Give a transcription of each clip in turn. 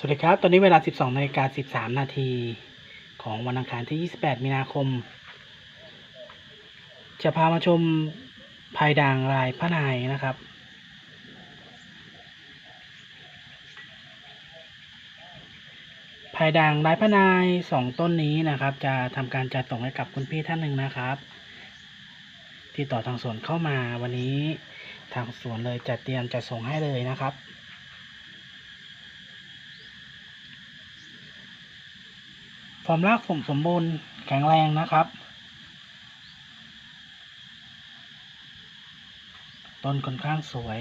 สวัสดีครับ ตอนนี้เวลา 12นาฬิกา13 นาทีของวันอังคารที่ 28 มีนาคม จะพามาชมภายด่างลายพระนายนะครับ ภายด่างลายพระนายสองต้นนี้นะครับ จะทำการจัดส่งให้กับคุณพี่ท่านหนึ่งนะครับ ที่ต่อทางสวนเข้ามาวันนี้ทางสวนเลยจะเตรียมจะส่งให้เลยนะครับ ความรากผมสมบูรณ์แข็งแรงนะครับ ต้นค่อนข้างสวย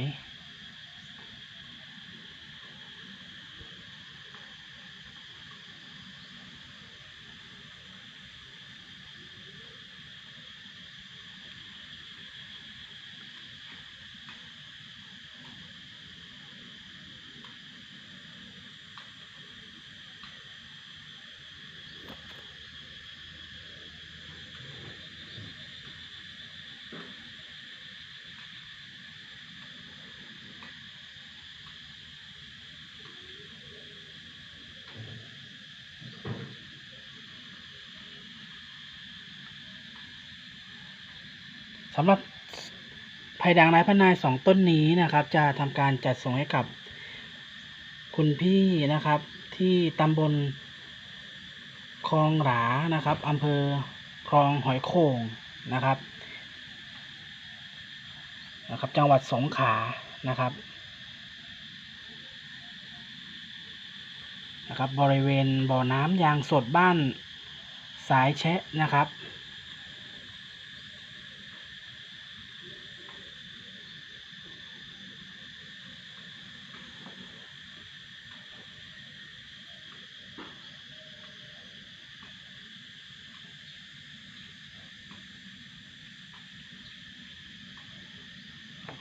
สำหรับไผ่ด่างนายพนายสองต้นนี้นะครับ จะทำการจัดส่งให้กับ คุณพี่นะครับ ที่ตำบลคลองหลานะครับอำเภอคลองหอยโข่งนะครับนะครับ จังหวัดสงขลานะครับนะครับ บริเวณบ่อน้ำยางสดบ้านสายแชะนะครับ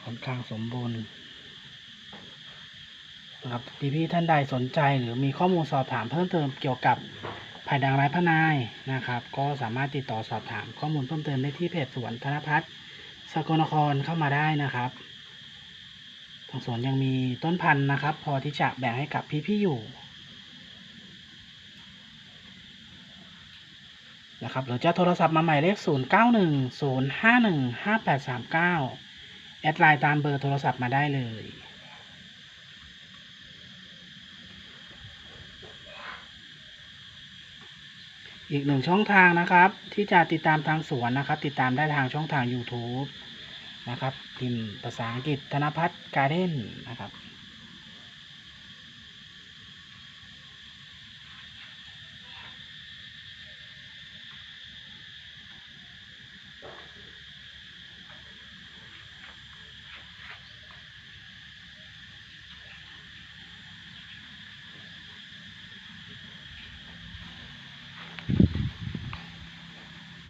ค่อนข้างสมบูรณ์นะครับพี่พี่ๆท่านใดสนใจหรือมีข้อมูลสอบถามเพิ่มเติมเกี่ยวกับภายดังไร้พนายนะครับ ก็สามารถติดต่อสอบถามข้อมูลเพิ่มเติมได้ที่เพจสวนธนพัฒน์สกลนครเข้ามาได้นะครับทางสวนยังมีต้นพันธุ์นะครับ พอที่จะแบ่งให้กับพี่พี่ๆอยู่นะครับหรือจะโทรศัพท์มาใหม่เลข 0 แอดไลน์ตามเบอร์โทรศัพท์มาได้เลยอีกหนึ่งช่องทางนะครับ ที่จะติดตามทางสวนนะครับ ติดตามได้ทางช่องทาง YouTube นะครับพิมพ์ภาษาอังกฤษธนพัฒน์การ์เด้นนะครับ